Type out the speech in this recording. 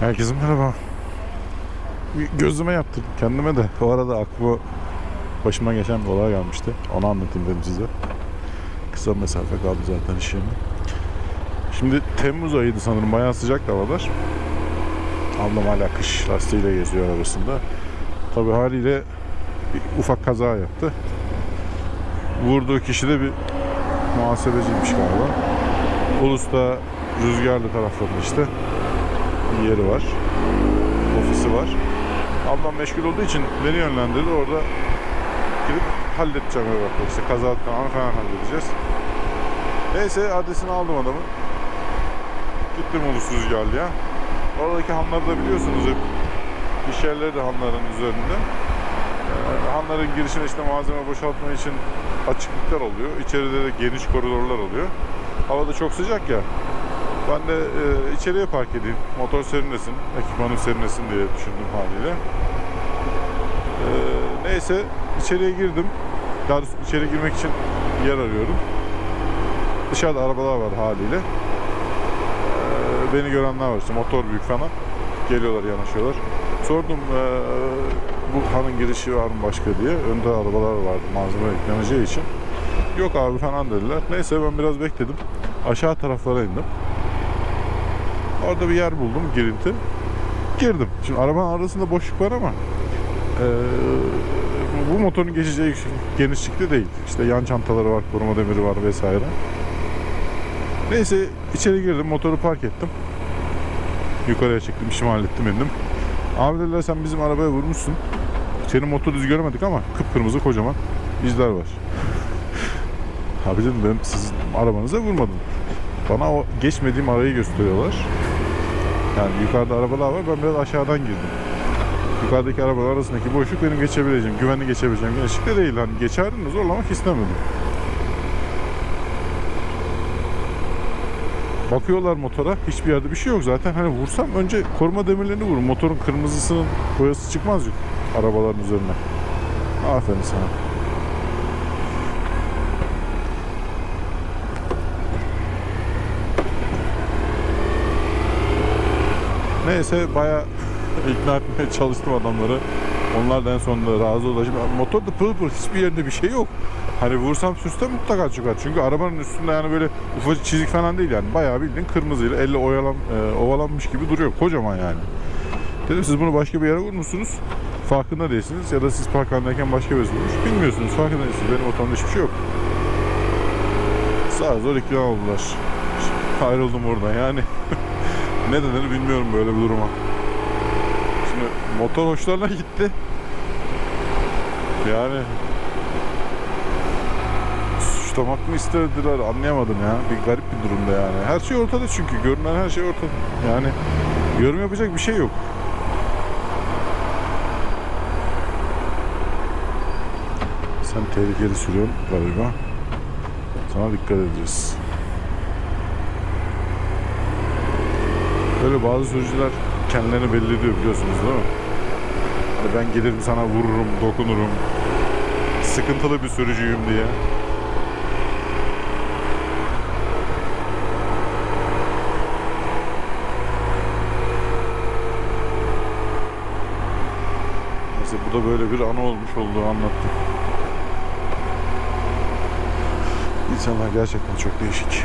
Herkese merhaba. Bir gözleme yaptım kendime de. O arada aklıma başıma geçen bir olay gelmişti. Onu anlatayım dedim size. Kısa mesafe kaldı zaten iş yerine. Şimdi Temmuz ayıydı sanırım. Bayağı sıcak havalar. Ablam hala kış lastiğiyle geziyor arabasında. Tabi haliyle bir ufak kaza yaptı. Vurduğu kişi de bir muhasebeciymiş galiba. Ulus'ta rüzgarlı taraflarında işte bir yeri var. Ofisi var. Ablam meşgul olduğu için beni yönlendirdi. Orada gidip halledeceğim öyle bak. İşte kaza falan falan halledeceğiz. Neyse adresini aldım adamın. Gittim Ulus Rüzgarlı'ya. Oradaki hanları da biliyorsunuz hep. İş yerleri de hanların üzerinde. Ee, hanların girişine işte malzeme boşaltma için açıklıklar oluyor. İçeride de geniş koridorlar oluyor. Havada çok sıcak ya. Ben de e, içeriye park edeyim. Motor serinlesin, ekipmanım serinlesin diye düşündüm haliyle. E, neyse içeriye girdim. Daha içeri girmek için yer arıyorum. Dışarıda arabalar var haliyle. E, beni görenler var işte motor büyük falan. Geliyorlar yanaşıyorlar. Sordum e, bu hanın girişi var mı başka diye. Önde arabalar vardı malzeme yükleneceği için. Yok abi falan dediler. Neyse ben biraz bekledim. Aşağı taraflara indim. Orada bir yer buldum girinti. Girdim. Şimdi arabanın arasında boşluk var ama eee, bu motorun geçeceği genişlikte değil. İşte yan çantaları var, koruma demiri var vesaire. Neyse içeri girdim, motoru park ettim. Yukarıya çektim, işimi hallettim, indim. Abi dediler sen bizim arabaya vurmuşsun. Senin motoru düz göremedik ama kıpkırmızı kocaman izler var. Abi dedim ben sizin arabanıza vurmadım. Bana o geçmediğim arayı gösteriyorlar. Yani yukarıda arabalar var ben biraz aşağıdan girdim. Yukarıdaki arabalar arasındaki boşluk benim geçebileceğim, güvenli geçebileceğim genişlikte değil. Hani geçerdim de zorlamak istemedim. Bakıyorlar motora hiçbir yerde bir şey yok zaten. Hani vursam önce koruma demirlerini vurun. Motorun kırmızısının boyası çıkmaz yok arabaların üzerine. Aferin sana. Neyse baya ikna etmeye çalıştım adamları. Onlar da en sonunda razı oldu. Şimdi motorda pırıl pırıl hiçbir yerinde bir şey yok. Hani vursam sürse mutlaka çıkar. Çünkü arabanın üstünde yani böyle ufacık çizik falan değil yani. Bayağı bildiğin kırmızıyla elle oyalan, e, ovalanmış gibi duruyor. Kocaman yani. Dedim siz bunu başka bir yere vurmuşsunuz. Farkında değilsiniz ya da siz park halindeyken başka birisi vurmuş. Bilmiyorsunuz farkında değilsiniz. Benim otomda hiçbir şey yok. Sağ zor ikna oldular. Ayrıldım oradan yani. ne denir bilmiyorum böyle bir duruma. Şimdi motor hoşlarına gitti. Yani suçlamak mı istediler anlayamadım ya. Bir garip bir durumda yani. Her şey ortada çünkü. Görünen her şey ortada. Yani yorum yapacak bir şey yok. Sen tehlikeli sürüyorsun galiba. Sana dikkat edeceğiz. Böyle bazı sürücüler kendilerini belli ediyor biliyorsunuz değil mi? Hani ben gelirim sana vururum, dokunurum. Sıkıntılı bir sürücüyüm diye. Neyse bu da böyle bir anı olmuş olduğu anlattım. İnsanlar gerçekten çok değişik.